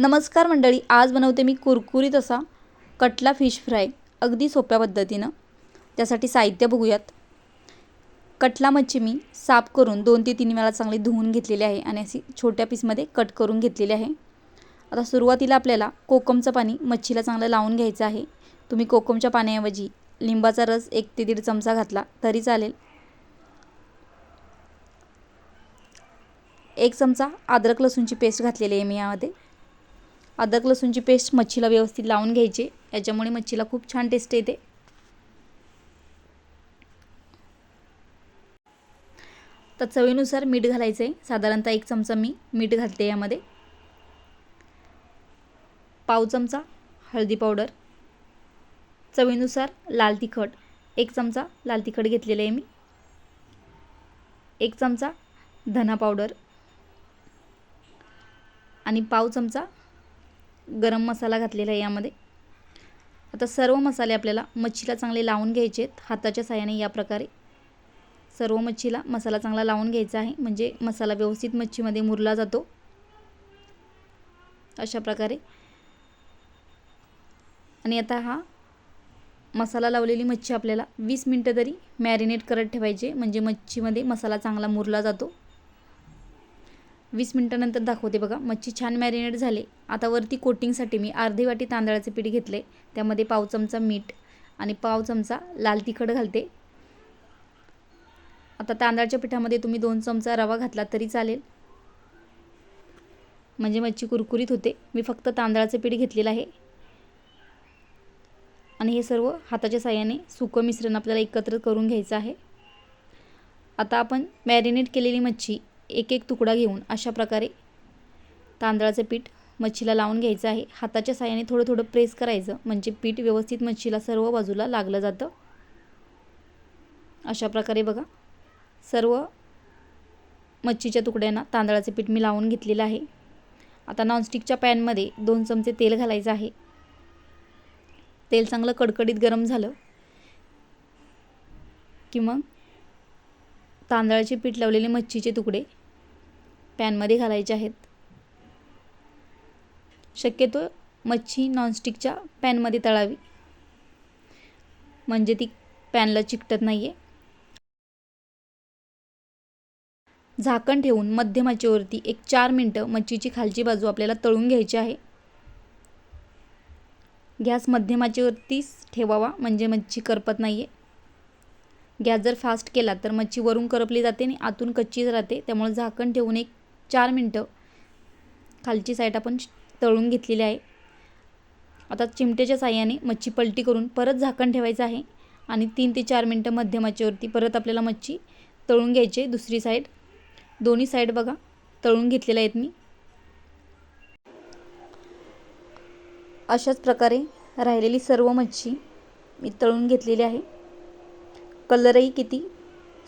नमस्कार मंडळी आज बनवते मी कुरकुरीत असा कटला फिश फ्राय अगदी सोप्या पद्धतीनं. त्यासाठी साहित्य बघूयात. कटला मच्छी मी साफ करून दोन ते तीन वेळा चांगली धुवून घेतलेली आहे आणि अशी छोट्या पीसमध्ये कट करून घेतलेली आहे. आता सुरुवातीला आपल्याला कोकमचं पाणी मच्छीला चांगलं लावून घ्यायचं आहे. तुम्ही कोकमच्या पाण्याऐवजी लिंबाचा रस एक ते दीड चमचा घातला तरी चालेल. एक चमचा अद्रक लसूणची पेस्ट घातलेली आहे मी यामध्ये. अदरक लसूणची पेस्ट मच्छीला व्यवस्थित लावून घ्यायची. याच्यामुळे मच्छीला खूप छान टेस्ट येते. तर चवीनुसार मीठ घालायचं आहे साधारणतः एक चमचा मी मीठ घालते यामध्ये. पाव चमचा हळदी पावडर. चवीनुसार लाल तिखट. एक चमचा लाल तिखट घेतलेलं आहे मी. एक चमचा धना पावडर. आणि पाव चमचा गरम मसाला घातलेला आहे यामध्ये. आता सर्व मसाले आपल्याला मच्छीला चांगले लावून घ्यायचे आहेत. हाताच्या साहाय्याने या प्रकारे सर्व मच्छीला मसाला चांगला लावून घ्यायचा आहे. म्हणजे मसाला व्यवस्थित मच्छीमध्ये मुरला जातो. अशा प्रकारे. आणि आता हा मसाला लावलेली मच्छी आपल्याला वीस मिनटं तरी मॅरिनेट करत ठेवायचे म्हणजे मच्छीमध्ये मसाला चांगला मुरला जातो. वीस मिनटानंतर दाखवते बघा. मच्छी छान मॅरिनेट झाले. आता वरती कोटिंगसाठी मी अर्धी वाटी तांदळाचे पीठ घेतले. त्यामध्ये पाव चमचा मीठ आणि पाव चमचा लाल तिखट घालते. आता तांदळाच्या पिठामध्ये तुम्ही दोन चमचा रवा घातला तरी चालेल. म्हणजे मच्छी कुरकुरीत होते. मी फक्त तांदळाचं पीठ घेतलेलं आहे. आणि हे सर्व हाताच्या साह्याने सुकं मिश्रण आपल्याला एकत्र करून घ्यायचं आहे. आता आपण मॅरिनेट केलेली मच्छी एक एक तुकडा घेऊन अशा प्रकारे तांदळाचं पीठ मच्छीला लावून घ्यायचं आहे. हाताच्या साह्याने थोडं थोडं प्रेस करायचं. म्हणजे पीठ व्यवस्थित मच्छीला सर्व बाजूला लागलं जातं. अशा प्रकारे बघा. सर्व मच्छीच्या तुकड्यांना तांदळाचे पीठ मी लावून घेतलेलं आहे. आता नॉनस्टिकच्या पॅनमध्ये दोन चमचे तेल घालायचं आहे. तेल चांगलं कडकडीत गरम झालं की मग तांदळाचे पीठ लावलेले मच्छीचे तुकडे पॅनमध्ये घालायचे आहेत. शक्यतो मच्छी नॉनस्टिकच्या पॅनमध्ये तळावी. म्हणजे ती पॅनला चिकटत नाही आहे झाकण ठेवून मध्यमाचेवरती एक चार मिनटं मच्छीची खालची बाजू आपल्याला तळून घ्यायची आहे. गॅस मध्यमाचेवरतीच ठेवावा म्हणजे मच्छी करपत नाही आहे गॅस जर फास्ट केला तर मच्छी वरून करपली जाते आणि आतून कच्चीच राहते त्यामुळे झाकण ठेवून एक चार मिनटं. खालची साईड आपण तळून घेतलेली आहे. आता चिमट्याच्या साह्याने मच्छी पलटी करून परत झाकण ठेवायचं आहे आणि तीन ते चार मिनटं मध्यमाच्यावरती परत आपल्याला मच्छी तळून घ्यायची दुसरी साईड दोन्ही साईड बघा तळून घेतलेल्या आहेत मी. अशाच प्रकारे राहिलेली सर्व मच्छी मी तळून घेतलेली आहे. कलरही किती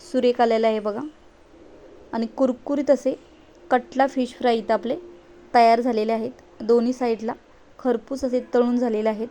सुरेख आलेला आहे बघा. आणि कुरकुरीत असे कटला फिश फ्राय इथं आपले तयार झालेले आहेत. दोन्ही साईडला खरपूस असे तळून झालेले आहेत.